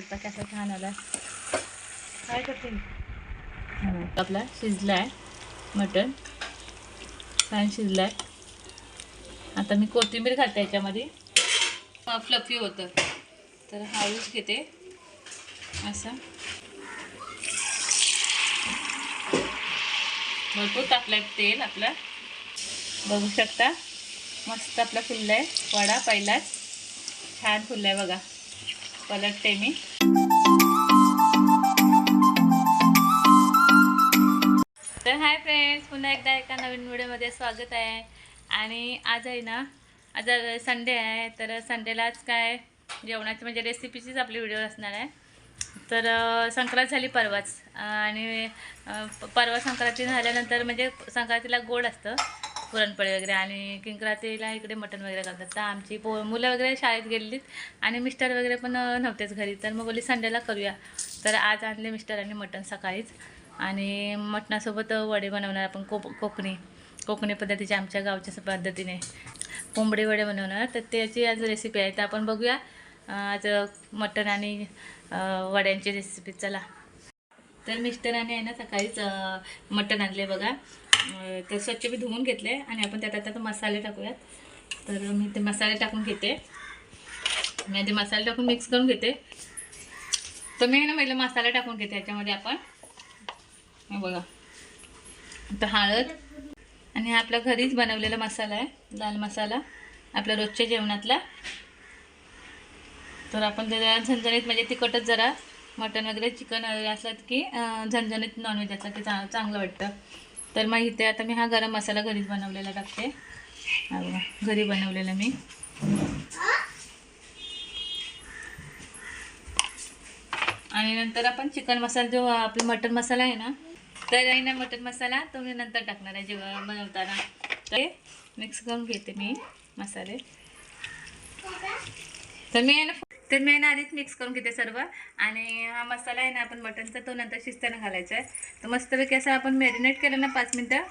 शकता कसा छान आला काय करते? आपला शिजला आहे मटण. छान शिजला आहे आता मी कोथिंबीर घालते याच्यामध्ये. फ्लफी होतं. तर हळूच घेते. असं. भरपूर टाकलं तेल आपलं. बघू शकता. मस्त आपला फुलला आहे वडा पहिलाच. छान फुलला आहे बघा. पलटते मी. तर हाय फ्रेंड्स पुन्हा एकदा एका नवीन व्हिडिओमध्ये स्वागत आहे. आणि आज आहे ना आज संडे आहे तर संडेलाच काय जेवणाची म्हणजे रेसिपीचीच आपली व्हिडिओ असणार आहे. तर संक्रांत झाली परवाच. आणि परवा संक्रांती झाल्यानंतर म्हणजे संक्रांतीला गोड असतं पुरणपोळी वगैरे. आणि किंक्रातीला इकडे मटण वगैरे करतात. तर आमची पो मुलं वगैरे शाळेत गेलेलीत आणि मिस्टर वगैरे पण नव्हतेच घरी. तर मग बोलली संडेला करूया. तर आज आणले मिस्टरांनी मटण सकाळीच. आणि मटणासोबत वडे बनवणार आपण कोप कोकणी कोकणी पद्धतीच्या आमच्या गावच्या पद्धतीने. कोंबडे वडे बनवणार. तर त्याची आज रेसिपी आहे. तर आपण बघूया आज मटण आणि वड्यांची रेसिपी चला. तर मिस्टराने आहे ना सकाळीच मटण आणले बघा. तर स्वच्छ मी धुवून घेतले आणि आपण त्यात आता मसाले टाकूयात. तर मी ते मसाले टाकून घेते. मी आधी मसाले टाकून मिक्स करून घेते. तर मी ना पहिलं मसाला टाकून घेते याच्यामध्ये आपण. हे बघा. आता हळद आणि हा आपला घरीच बनवलेला मसाला आहे लाल मसाला आपल्या रोजच्या जेवणातला. तर आपण जरा झणझणीत म्हणजे तिखटच जरा मटण वगैरे चिकन वगैरे असलं की झणझणीत नॉनव्हेज असलं की चा चांगलं वाटतं. तर मग इथे आता मी हा गरम मसाला घरीच बनवलेला टाकते. बघा घरी बनवलेला मी. आणि नंतर आपण चिकन मसाला जो आपला मटन मसाला आहे ना तर आहे ना मटन मसाला तो मी नंतर टाकणार आहे जेव्हा बनवताना. ते मिक्स करून घेते मी मसाले. तर मी आहे ना तर मी आहे ना आधीच मिक्स करून घेते सर्व. आणि हा मसाला आहे ना आपण मटनचा तो नंतर शिजताना घालायचा आहे. तर मस्तपैकी असं आपण मॅरिनेट केलं ना पाच मिनटं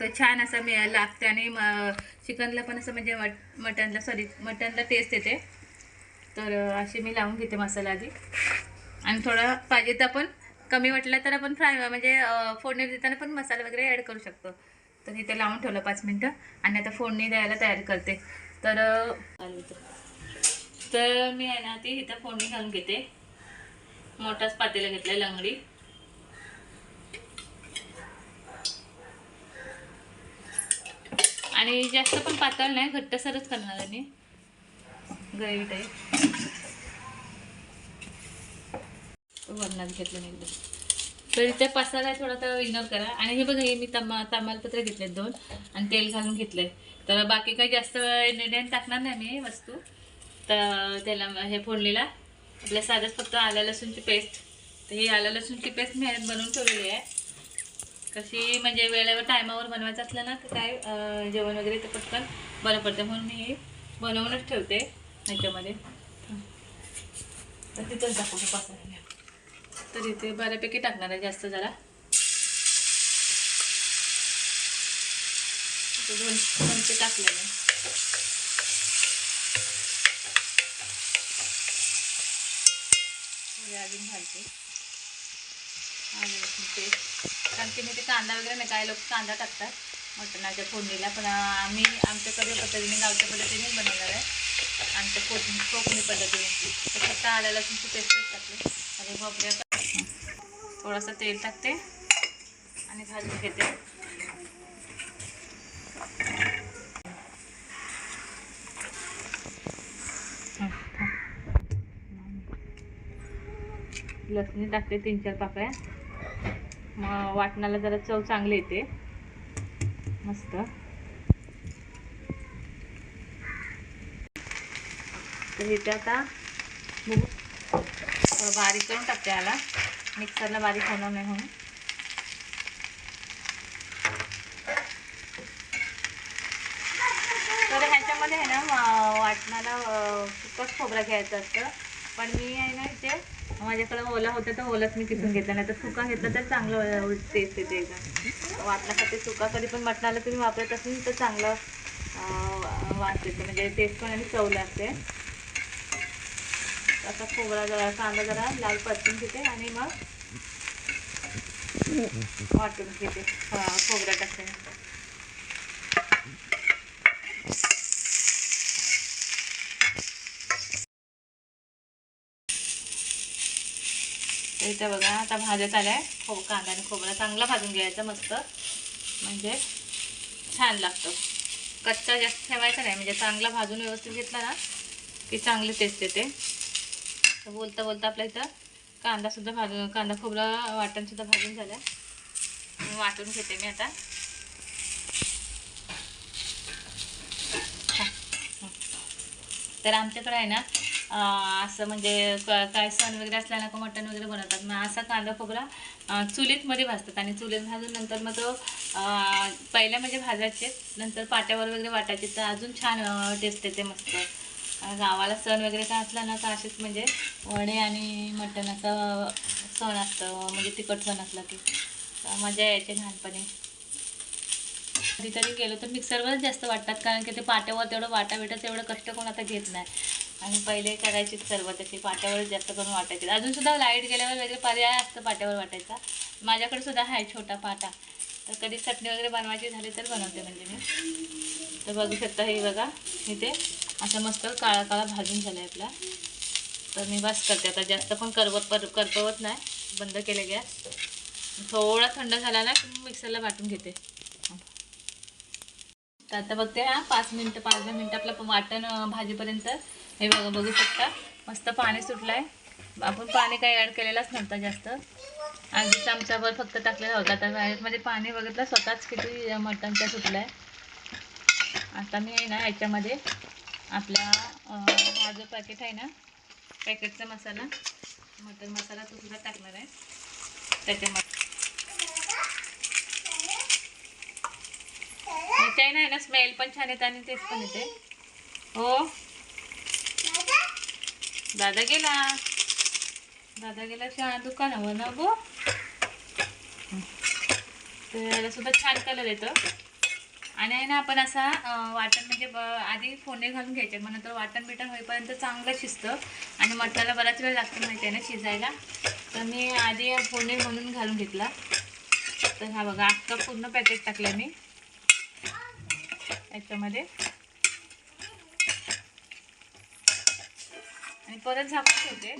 तर छान असं मी लागते. आणि म चिकनला पण असं म्हणजे मट मटनला सॉरी मटनला टेस्ट येते. तर अशी मी लावून घेते मसाला आधी. आणि थोडा पाहिजे तर आपण कमी वाटलं तर आपण फ्राय म्हणजे फोडणी देताना पण मसाला वगैरे ॲड करू शकतो. तर इथे लावून ठेवलं पाच मिनटं आणि आता फोडणी द्यायला तयार करते. तर तर मी आहे ना ती इथं फोडणी घालून घेते. मोठाच पातेला घेतलं लंगडी. आणि जास्त पण पातळ नाही घट्टसरच करणार आहे मी. ग्रेव्ही टाईप वरणात घेतलं नाही एकदम तर इथे पसाला आहे थोडा तर इग्नोर करा. आणि हे बघा हे मी तमा तमालपत्र घेतलेत दोन. आणि तेल घालून घेतलंय. तर बाकी काही जास्त इन्ग्रेडियंट टाकणार नाही मी वस्तू. तर त्याला हे फोडलेला आपल्या साधंच फक्त आल्या लसूणची पेस्ट. तर ही आल्या लसूणची पेस्ट मी बनवून ठेवलेली आहे. कशी म्हणजे वेळेवर टायमावर बनवायचं असलं ना तर काय जेवण वगैरे ते पटकन बरं पडतं. म्हणून मी हे बनवूनच ठेवते. ह्याच्यामध्ये. तर तिथंच दाखवतो पसारा तर इथे बऱ्यापैकी टाकणार आहे जास्त जरा. दोन चमचे टाकलेले. अजून घालते. आलं ते कारण की मी ते कांदा वगैरे नाही काय लोक कांदा टाकतात मटणाच्या फोडणीला. पण आम्ही आमच्याकडे पद्धतीने गावच्या पद्धतीनेच बनवणार आहे. आमच्या कोकणी कोकणी पद्धतीने. फक्त आल्याला तुमची पेस्टच टाकली आणि भोपऱ्या थोडंसं तेल टाकते आणि भाजून घेते. लसणी टाकते तीन चार पाकळ्या. मग वाटणाला जरा चव चांगली येते. मस्त. तर इथे आता थोडं बारीक करून टाकते याला. मिक्सरला बारीक होणार नाही म्हणून तर ह्याच्यामध्ये आहे ना वाटणाला अं, सुकंच खोबरं घ्यायचं असतं. पण मी आहे ना इथे माझ्याकडे ओला होता तर ओलाच मी किसून घेतला. नाही तर सुका घेतला तर चांगलं टेस्ट येते एकदम. वाटण्यासाठी सुका कधी पण मटणाला तुम्ही वापरत असेल तर चांगलं वाटते म्हणजे टेस्ट पण आणि चव लागते. आता खोबरा जरा कांदा जरा लाल परतून घेते आणि मग वाटून घेते. खोबरा टाकते. तर इथे बघा आता भाजत आल्या. खो कांदा आणि खोबरा चांगला भाजून घ्यायचा मस्त. म्हणजे छान लागतं. कच्चा जास्त ठेवायचा नाही. म्हणजे चांगला भाजून व्यवस्थित घेतला ना की चांगली टेस्ट येते. तर बोलता बोलता आपल्या इथं कांदासुद्धा भाजून कांदा खोबरा वाटणसुद्धा भाजून झालं. वाटून घेते मी आता. तर आमच्याकडे आहे ना असं म्हणजे क- काय सण वगैरे असला ना का मटण वगैरे बनवतात. मग असा कांदा खोबरा चुलीतमध्ये भाजतात. आणि चुलीत भाजून नंतर मग तो पहिल्या म्हणजे भाजायचे नंतर पाट्यावर वगैरे वाटायचे. तर अजून छान टेस्ट येते मस्त. गावाला सण वगैरे काय असला ना तर असेच म्हणजे वडे आणि मटणाचा सण असतं. म्हणजे तिखट सण असला की. मजा यायची लहानपणी. कधीतरी गेलो तर मिक्सरवरच जास्त वाटतात कारण की ते पाट्यावर तेवढं वाटा बिटाचं एवढं कष्ट कोण आता घेत नाही. आणि पहिले करायचे सर्व तसे पाट्यावरच जास्त करून वाटायचे. अजून सुद्धा लाइट गेल्यावर वगैरे पर्याय असतं पाट्यावर वाटायचा. माझ्याकडे सुद्धा आहे छोटा पाटा. तर कधी चटणी वगैरे बनवायची झाली तर बनवते म्हणजे मी. तर बघू शकता हे बघा इथे. असा मस्त काळा काळा भाजून झाला आहे आपला तर मी बस करते आता. जास्त पण करवत पर करपवत नाही. बंद केले गॅस. थोडा थंड झाला ना की मिक्सरला वाटून घेते. तर आता बघते हा पाच मिनटं पाच दहा मिनटं आपलं वाटण भाजीपर्यंत. हे बघा बघू शकता. मस्त पाणी सुटलं आहे आपण पाणी काही ॲड केलेलंच नव्हतं जास्त. आधी चमचाभर फक्त टाकलेला होता. तर म्हणजे पाणी बघितलं स्वतःच किती अं, मटणचा सुटलं आहे आता मी आहे ना याच्यामध्ये आपला हा जो पॅकेट आहे ना पॅकेटचा मसाला मटन मसाला तो सुद्धा टाकणार आहे. त्याच्यामध्ये. त्याच्या आहे ना स्मेल पण छान येते आणि टेस्ट पण येते. हो? दादा गेला. दादा गेला शाळा दुकानावर ना गो. तर याला सुद्धा छान कलर येतं. आणि आहे ना आपण असा वाटण म्हणजे ब आधी फोडणी घालून घ्यायचे. मग नंतर वाटण बिटण होईपर्यंत चांगलं शिजतं. आणि मटणाला बराच वेळ लागतो माहिती आहे ना शिजायला. तर मी आधी फोडणी म्हणून घालून घेतला. तर हा बघा अख्खा पूर्ण पॅकेट टाकलं मी. याच्यामध्ये. आणि परत झाकून ठेवते.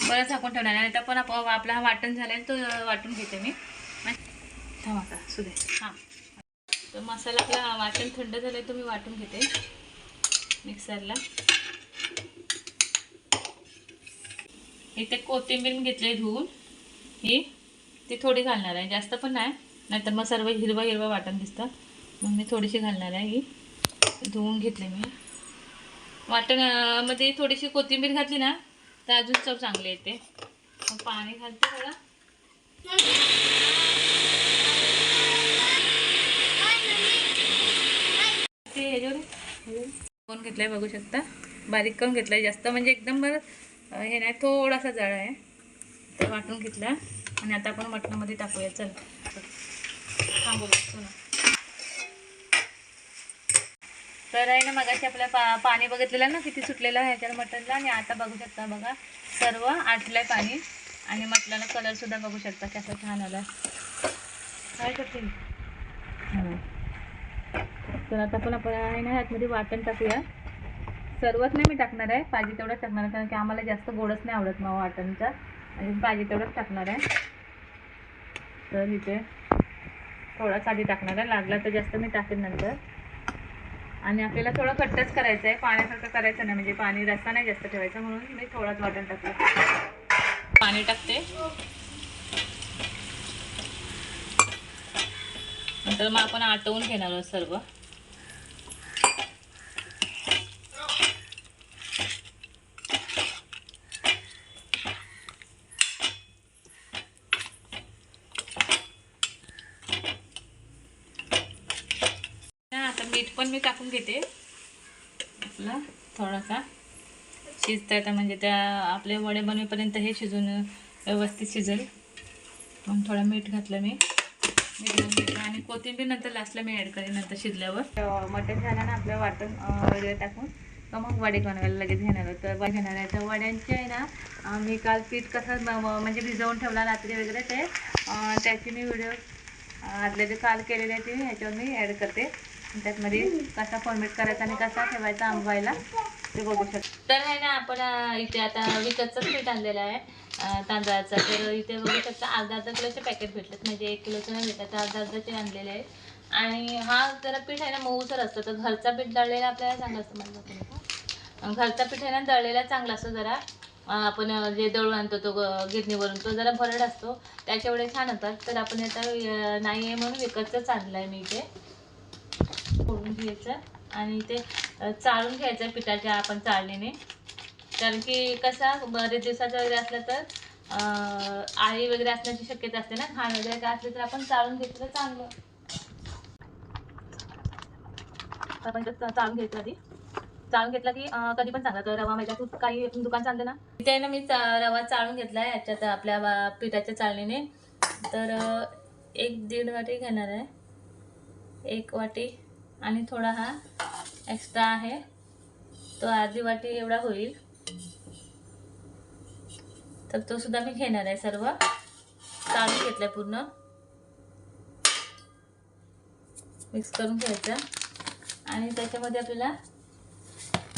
परत झाकून ठेवणार आणि आता पण आप- आपला हा वाटण झाला तो वाटून घेते मी. थांबा. का सुदे हां. तर मसाला आपला वाटण थंड झालाय तो मी वाटून घेते मिक्सरला. इथे कोथिंबीर मी घेतली धुवून. ही ती थोडी घालणार आहे. जास्त पण नाही. नाहीतर मग सर्व हिरवं हिरवं वाटण दिसतं. मग मी थोडीशी घालणार आहे ही. धुवून घेतले मी. वाटण थोडीशी कोथिंबीर घातली ना तर अजून चव चांगली येते. मग पाणी घालते थोडं ते ह्याच्यावर कोण घेतलाय बघू शकता. बारीक करून घेतलाय जास्त म्हणजे एकदम बरं हे नाही थोडासा जाळा आहे. तर वाटून घेतला. आणि आता आपण मटणामध्ये टाकूया. चल. थांबू ना तर आहे ना मगाशी आपल्या पा पाणी बघितलेलं ना किती सुटलेलं आहे ह्याच्याला मटणला. आणि आता बघू शकता बघा सर्व आटलंय पाणी. आणि मटणाला कलर सुद्धा बघू शकता कसा छान आला काय करते? तर आता पण आपण आहे ना ह्यातमध्ये वाटण टाकूया. सर्वच नाही मी टाकणार आहे. पाहिजे तेवढंच टाकणार आहे कारण की आम्हाला जास्त गोडच नाही आवडत मग वाटणचा आणि पाहिजे तेवढंच टाकणार आहे. तर इथे थोडाच आधी टाकणार आहे. लागला तर जास्त मी टाकेन नंतर. आणि आपल्याला थोडं खट्टच करायचं आहे. पाण्यासारखं करायचं नाही म्हणजे पाणी रस्ता नाही जास्त ठेवायचा म्हणून मी थोडाच वाटण टाकलं. पाणी टाकते. नंतर मग आपण आटवून घेणार आहोत सर्व ना आता मीठ पण मी टाकून घेते. आपला थोडासा शिजता येतं म्हणजे त्या आपले वडे बनवेपर्यंत हे शिजून व्यवस्थित शिजेल. मग थोडं मीठ घातलं मी. मीठ घालून आणि कोथिंबीर नंतर लास्टला मी ॲड करेन नंतर शिजल्यावर. मटण झालं ना आपलं वाटण वगैरे टाकून तर मग वडे बनवायला लगेच घेणार होतं तर वडे घेणार आहे. तर वड्यांचे आहे ना मी काल पीठ कसं म्हणजे भिजवून ठेवला रात्री वगैरे ते त्याची मी व्हिडिओ आदल्या जे काल केलेले आहे ते ह्याच्यावर मी ॲड करते. त्यातमध्ये कसा फॉर्मेट करायचा आणि कसा ठेवायचा आंबवायला ते बघू शकतो. तर आहे ना आपण इथे आता विकतचं पीठ आणलेलं आहे तांदळाचं. तर इथे बघू शकता अर्धा अर्धा किलोचे पॅकेट भेटलेत. म्हणजे एक किलोचं नाही भेटत तर अर्धा अर्धाचे आणलेले आहे आणि हा जरा पीठ आहे ना मऊसर असतो. तर घरचा पीठ दळलेला आपल्याला चांगला असतं म्हणलं दाखवू घरचा पीठ आहे ना दळलेला चांगला असतो जरा. आपण जे दळून आणतो तो ग- गिरणीवरून तो जरा भरड असतो. त्याच्या एवढे छान होतात. तर आपण आता नाही आहे म्हणून विकतचंच आणलं आहे मी इथे. फोडून घ्यायचं आणि ते चाळून घ्यायचं पिठाच्या आपण चाळणीने. कारण की कसा बरेच दिवसाचा वगैरे असलं तर आळी वगैरे असण्याची शक्यता असते ना खाण वगैरे काय असले तर आपण चाळून घेतलं तर चांगलं. आपण चाळून घ्यायचं आधी. चाळून घेतला की कधी पण चांगला. तर रवा मैदा तू काही दुकान चालते ना? तिथे ना मी चा- रवा चाळून घेतला आहे याच्यात आपल्या पिठाच्या चाळणीने. तर एक दीड वाटी घेणार आहे. एक वाटी. आणि थोडा हा एक्स्ट्रा आहे. तो अर्धी वाटी एवढा होईल. तर तो सुद्धा मी घेणार आहे सर्व. चाळून घेतलाय पूर्ण. मिक्स करून घ्यायचा. आणि त्याच्यामध्ये आपल्याला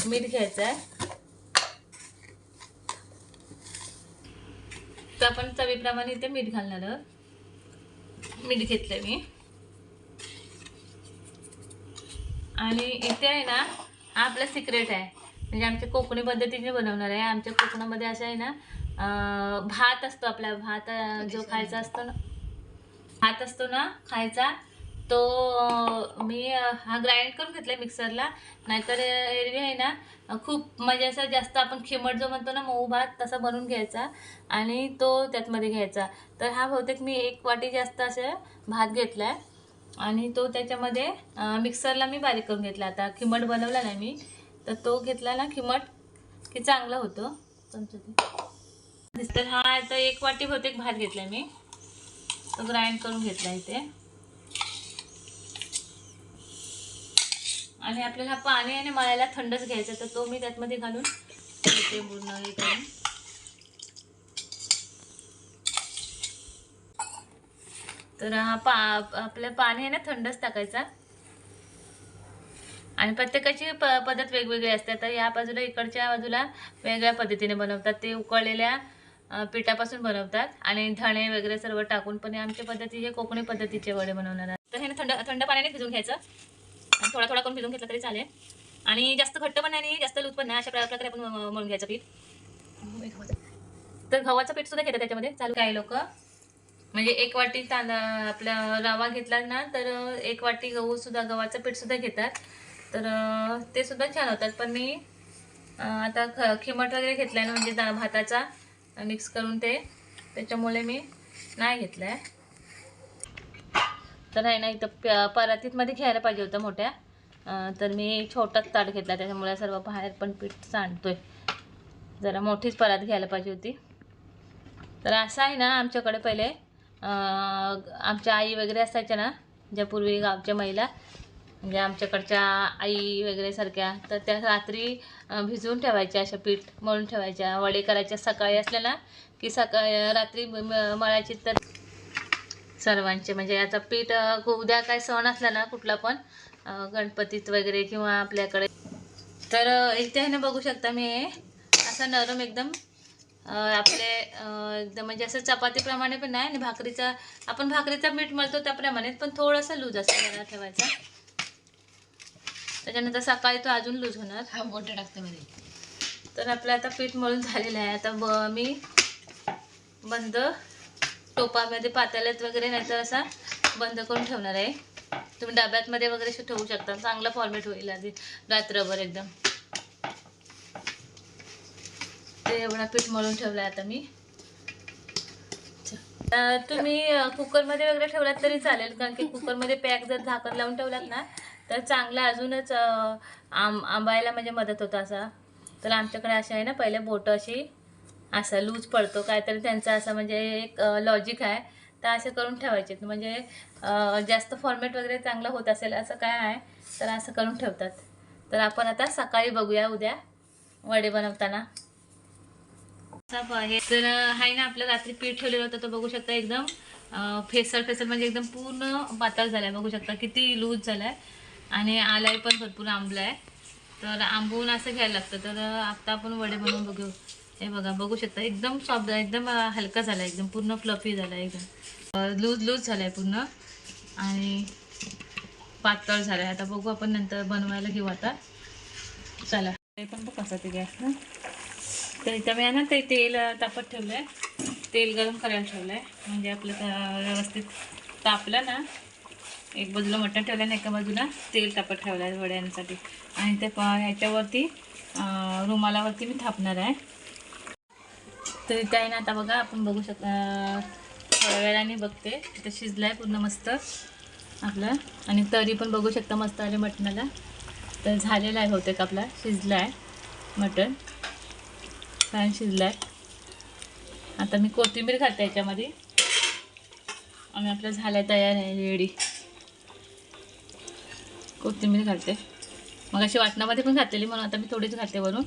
मीठ घ्यायचं आहे तर आपण चवीप्रमाणे इथे मीठ घालणार आहोत. मीठ घेतलंय मी. आणि इथे आहे ना हा सिक्रेट आहे. म्हणजे आमच्या कोकणी पद्धतीने बनवणार आहे. आमच्या कोकणामध्ये असं आहे ना भात असतो आपला. भात जो खायचा असतो ना भात असतो ना खायचा तो मी हा ग्राइंड करून घेतला मिक्सरला नाहीतर एरवी आहे ना खूप म्हणजे असं जास्त आपण खिमट जो म्हणतो ना मऊ भात तसा बनवून घ्यायचा आणि तो त्यातमध्ये घ्यायचा. तर हा बहुतेक मी एक वाटी जास्त असं भात घेतला आहे आणि तो त्याच्यामध्ये मिक्सरला मी बारीक करून घेतला. आता खिमट बनवला नाही मी तर तो घेतला ना खिमट की चांगलं होतं. तर हा आता एक वाटी बहुतेक भात घेतला मी. तो ग्राइंड करून घेतला इथे. आणि आपल्याला पाणी आणि मळायला थंडच घ्यायचं तर तो मी त्यातमध्ये घालून घेते पूर्ण हे करून. तर हा पा आपलं पाणी आहे ना थंडच टाकायचा. आणि प्रत्येकाची प पद्धत वेगवेगळी असते. तर या बाजूला इकडच्या बाजूला वेगळ्या पद्धतीने बनवतात. ते उकळलेल्या पिठापासून बनवतात. आणि धणे वगैरे सर्व टाकून पण हे आमच्या पद्धतीचे कोकणी पद्धतीचे वडे बनवणार तर हे ना थंड थंड पाण्याने भिजून घ्यायचं. थोडा थोडा करून भिजून घेतलं तरी चालेल. आणि जास्त घट्ट पण नाही आणि जास्त लूज पण नाही. अशा प्रकारे आपण म- मळून घ्यायचं पीठ. तर गव्हाचं पीठ सुद्धा घेतात त्याच्यामध्ये. चालू काही लोक? म्हणजे एक वाटी तांदळ आपला रवा घेतला ना तर एक वाटी गहू सुद्धा गव्हाचं पीठ सुद्धा घेतात. तर ते सुद्धा छान होतात. पण मी आता ख खिमट वगैरे घेतला आहे ना म्हणजे दा- भाताचा मिक्स करून ते त्याच्यामुळे मी नाही घेतलं आहे तर आहे ना इथं प परातीतमध्ये घ्यायला पाहिजे होतं मोठ्या. तर मी छोटाच ताट घेतला त्याच्यामुळे सर्व बाहेर पण पीठ सांडतोय. जरा मोठीच परात घ्यायला पाहिजे होती. तर असं आहे ना आमच्याकडे पहिले आमच्या आई वगैरे असायच्या ना ज्या पूर्वी गावच्या महिला म्हणजे आमच्याकडच्या आई वगैरे सारख्या तर त्या रात्री भिजवून ठेवायच्या अशा पीठ मळून ठेवायच्या. वडे करायच्या सकाळी असल्या ना की सकाळी रात्री म- मळायची तर सर्वांचे म्हणजे याचा पीठ उद्या काय सण असला ना कुठला पण गणपतीत वगैरे किंवा आपल्याकडे. तर इथे ना बघू शकता मी हे. असं नरम एकदम आपले म्हणजे असं चपातीप्रमाणे पण नाही आणि भाकरीचा आपण भाकरीचा मीठ मळतो त्याप्रमाणे पण थोडंसं लूज असं ठेवायचा. त्याच्यानंतर सकाळी तो अजून लूज होणार. हा मोठं टाकते मध्ये तर आपलं आता पीठ मळून झालेलं आहे. आता ब मी बंद टोपामध्ये पातेल्यात वगैरे नाहीतर असा बंद करून ठेवणार आहे. तुम्ही डब्यातमध्ये वगैरे असं ठेवू शकता. चांगला फॉर्मेट होईल आधी रात्रभर एकदम ते एवढा पीठ मळून ठेवलं आहे आता मी. तुम्ही कुकरमध्ये वगैरे ठेवलात तरी चालेल कारण की कुकरमध्ये पॅक जर झाकण लावून ठेवलात ना तर चांगला अजूनच आम आंबायला म्हणजे मदत होतं असा. तर आमच्याकडे असे आहे ना पहिले बोटं अशी असा लूज पडतो काहीतरी त्यांचा असं म्हणजे एक लॉजिक आहे. तर असे करून ठेवायचे. म्हणजे जास्त फॉर्मेट वगैरे चांगलं होत असेल असं काय आहे तर असं करून ठेवतात. तर आपण आता सकाळी बघूया उद्या वडे बनवताना. आहे. तर आहे ना आपलं रात्री पीठ ठेवलेलं होतं तो बघू शकता एकदम फेसर फेसर म्हणजे एकदम पूर्ण पातळ झालाय. बघू शकता किती लूज झालाय. आणि आलाय पण भरपूर आंबलाय. तर आंबून असं घ्यायला लागतं. तर आता आपण वडे बनवून बघू. हे बघा बघू शकता. एकदम सॉफ्ट एकदम हलका झाला एकदम पूर्ण फ्लफी झाला एकदम. लूज लूज झालाय पूर्ण. आणि पातळ झालाय. आता बघू आपण नंतर बनवायला घेऊ आता. चला. ते पण बघ कसं ते गॅस ना. तर इथं मी आहे ना ते तेल तापत ठेवलं आहे तेल गरम करायला ठेवलं आहे म्हणजे आपलं व्यवस्थित तापलं ना एक बाजूला मटण ठेवलं आणि एका बाजूला तेल तापत ठेवलं आहे वड्यांसाठी. आणि ते ह्याच्यावरती रुमालावरती मी थापणार आहे. तर इथे आहे ना आता बघा आपण बघू शक थोड्या वेळाने बघते. इथं शिजलं आहे पूर्ण मस्त आपलं. आणि तरी पण बघू शकता मस्त आले मटणाला. तर झालेला आहे बहुतेक आपला शिजला आहे मटण. छान शिजलाय आता मी कोथिंबीर घालते याच्यामध्ये. आणि आपलं झालं आहे तयार आहे रेडी कोथिंबीर घालते. मग अशी वाटणामध्ये पण घातलेली म्हणून आता मी थोडीच घालते वरून.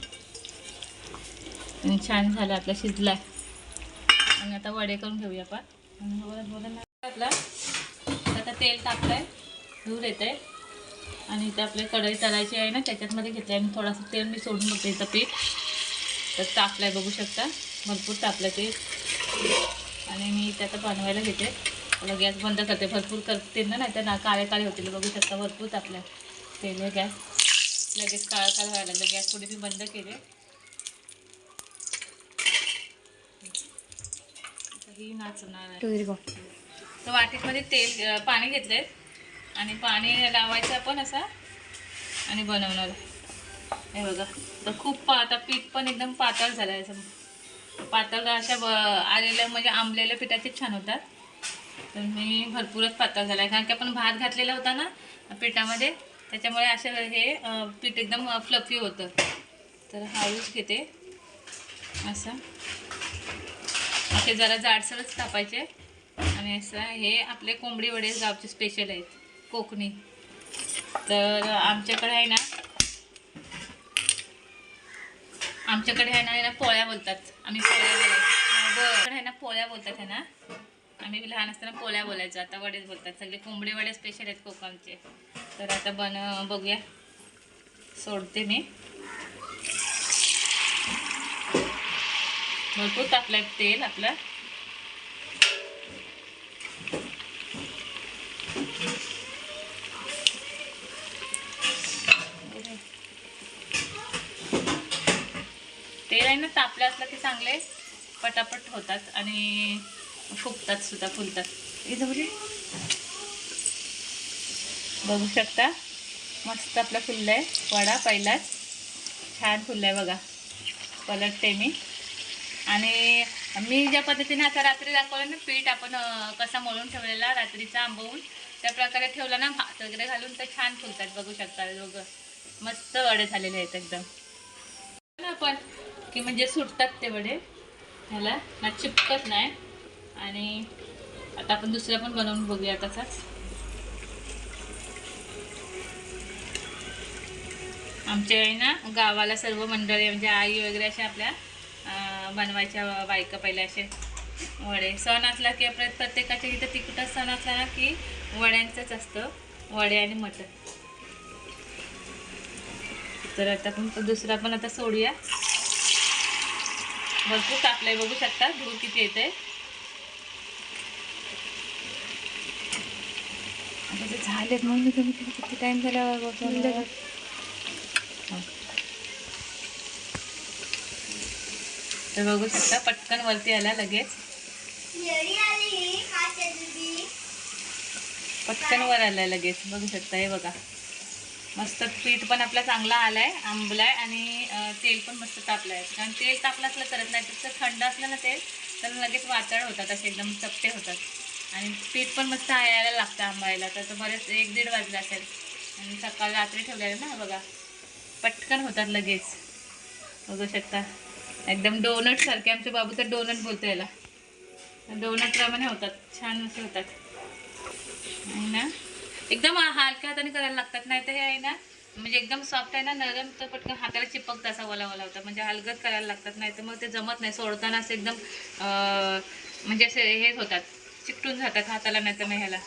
आणि छान झालं आपलं शिजलाय. आहे आणि आता वडे करून घेऊया आपण. आपला. आता तेल टाकलं आहे धूर येतं आहे आणि इथे आपल्या कढई तळायची आहे ना त्याच्यातमध्ये घेते आणि थोडंसं तेल मी सोडून बघते इथं पीठ. तर तापलं आहे बघू शकता. भरपूर तापलं ते. आणि मी आता बनवायला घेते. मला गॅस बंद करते. भरपूर करते ना नाही तर ना काळे काळे होतील. बघू शकता भरपूर तापलं तेल गॅस. लगेच काळं काळं व्हायला लागलं. गॅस थोडी मी बंद केले. ही नाचणार आहे. तर वाटीमध्ये तेल पाणी घेतलंय. आणि पाणी लावायचं आपण असा. आणि बनवणार. हे बघा तर खूप पा आता पीठ पण एकदम पातळ झालं आहे असं. पातळ अशा ब आलेल्या म्हणजे आंबलेल्या पिठाचेच छान होतात. तर मी भरपूरच पातळ झाला आहे कारण की आपण भात घातलेला होता ना पिठामध्ये त्याच्यामुळे असं हे पीठ एकदम फ्लफी होतं. तर हळूच घेते. असं. असे जरा जाडसरच कापायचे. आणि असं हे आपले कोंबडी वडे गावचे स्पेशल आहेत. कोकणी. तर आमच्याकडे आहे ना आमच्याकडे आहे ना पोळ्या बोलतात. आम्ही पोळ्या बोलायचो आहे ना पोळ्या बोलतात आहे ना. आम्ही लहान असताना पोळ्या बोलायचो. आता वडेच बोलतात. सगळे कोंबडी वडे स्पेशल आहेत कोकणचे तर आता बन बघूया. सोडते मी. भरपूर टाकलं तेल आपलं. तापलं असलं की चांगले पटापट होतात आणि फुगतात सुद्धा फुलतात. इथं बघे. शकता. मस्त आपला फुललं आहे वडा पहिलाच. छान फुललं आहे बघा. पलटते मी. आणि मी ज्या पद्धतीने आता रात्री दाखवलं ना पीठ आपण कसा मळून ठेवलेला रात्रीचा आंबवून त्या प्रकारे ठेवलं ना भात वगैरे घालून तर छान फुलतात. बघू शकता. दोघं. मस्त वडे झालेले आहेत एकदम. आपण की म्हणजे सुटतात ते वडे. ह्याला ना चिपकत नाही. आणि आता आपण दुसरा पण बनवून बघूया तसाच. आमच्या आहे ना गावाला सर्व मंडळी म्हणजे आई वगैरे अशा आपल्या बनवायच्या बायका पहिल्या असे वडे. सण असला की आपल्या प्रत्येकाच्या इथं तिखटच सण असला ना की वड्यांचंच असतं. वडे आणि मटण. तर आता आपण दुसरा पण आता सोडूया. भरपूर टाकलंय बघू शकता धूर किती येते झालेत मग मी तुम्ही किती टाइम झाला तर बघू शकता पटकन वरती आला लगेच. पटकन वर आलाय लगेच बघू शकता हे बघा. मस्त पीठ पण आपला चांगला आलाय आंबलाय आणि तेल पण मस्त तापलं आहे कारण तेल तापलं असलं करत नाही तर थंड असलं ना तेल तर लगेच वातळ होतात असे एकदम चपटे होतात. आणि पीठ पण मस्त यायला लागतं आंबायला तर बरेच एक दीड वाजला असेल. आणि सकाळ रात्री ठेवलेलं ना बघा. पटकन होतात लगेच. बघू शकता. एकदम डोनट सारखे आमचे बाबू तर डोनट बोलतो याला. डोनट प्रमाणे होतात छान असे होतात. आणि ना? एकदम हलक्या हाताने करायला लागतात नाही तर हे आहे ना म्हणजे एकदम सॉफ्ट आहे ना नरम तर पटकन हाताला चिपकता असा ओला ओला होता. म्हणजे हलगत करायला लागतात नाही तर मग ते जमत नाही. सोडताना असं एकदम म्हणजे असे हेच होतात चिकटून जातात हाताला नाही तर मग ह्याला.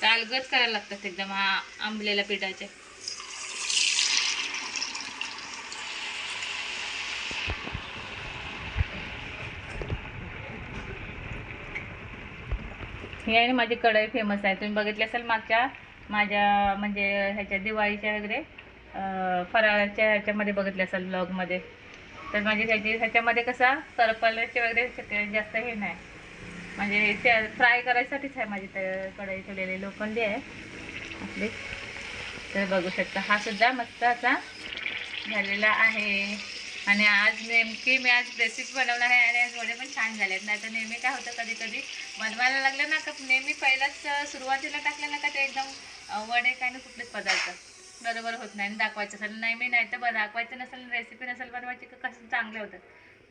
तर अलगत करायला लागतात एकदम हा आंबलेल्या पिठाचे. हे आहे ना माझी कढई फेमस आहे. तुम्ही बघितली असेल मागच्या माझ्या म्हणजे ह्याच्या दिवाळीच्या वगैरे फराळाच्या ह्याच्यामध्ये बघितले असेल ब्लॉगमध्ये तर म्हणजे ह्याची ह्याच्यामध्ये कसा सरपलचे वगैरे जास्त हे नाही. म्हणजे ते फ्राय करायसाठीच आहे माझी त्या कढई ठेवलेली लोखंडी आहे आपली. तर बघू शकता हा सुद्धा मस्त असा झालेला आहे. आणि आज नेमकी मी आज रेसिपी बनवणार आहे आणि आज वडे पण छान झाले आहेत नाही तर नेहमी काय होतं कधी कधी बनवायला लागलं ना का नेहमी पहिलाच सुरुवातीला टाकलं ना का ते एकदम वडे काय ना कुठलेच पदार्थ. बरोबर होत नाही आणि दाखवायचं असेल नाही मी नाही तर बरं दाखवायचं नसेल रेसिपी नसेल बनवायची का कसं चांगले होतं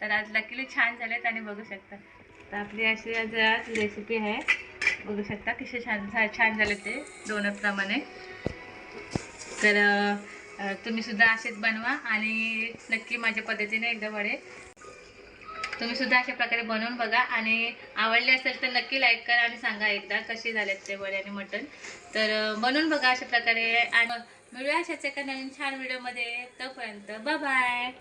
तर आज लकीली छान झालेत आणि बघू शकता. तर आपली अशी आज आज रेसिपी आहे. बघू शकता कसे छान छान झाले ते डोनटप्रमाणे तर तुम्ही सुद्धा असेच बनवा आणि नक्की माझ्या पद्धतीने एकदा वडे तुम्ही सुद्धा अशा प्रकारे बनवून बघा. आणि आवडले असेल तर नक्की लाईक करा आणि सांगा एकदा कसे झालेत ते वडे आणि मटण. तर बनवून बघा अशा प्रकारे. आणि मिळूया अशाच एका नवीन छान व्हिडिओमध्ये तोपर्यंत बाय